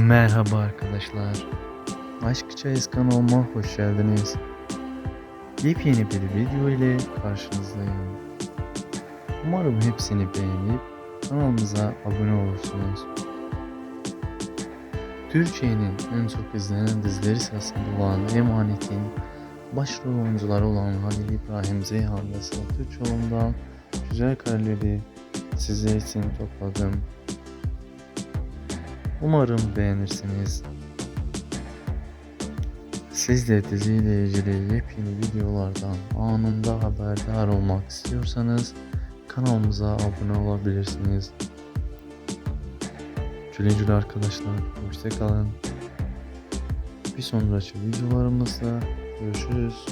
Merhaba arkadaşlar. Aşk Çayız kanalıma hoş geldiniz. Yepyeni bir video ile karşınızdayım. Umarım hepsini beğenip kanalımıza abone olursunuz. Türkiye'nin en çok izlenen dizileri sırasında olan Emanet'in başrol oyuncuları olan Halil İbrahim Zeyhan ve Sıla Türkoğlu'ndan güzel kareleri sizler için topladım. Umarım beğenirsiniz. Siz de diziyle ilgili yepyeni videolardan anında haberdar olmak istiyorsanız kanalımıza abone olabilirsiniz. Güle arkadaşlar. Hoşçakalın. Bir sonraki videolarımızda görüşürüz.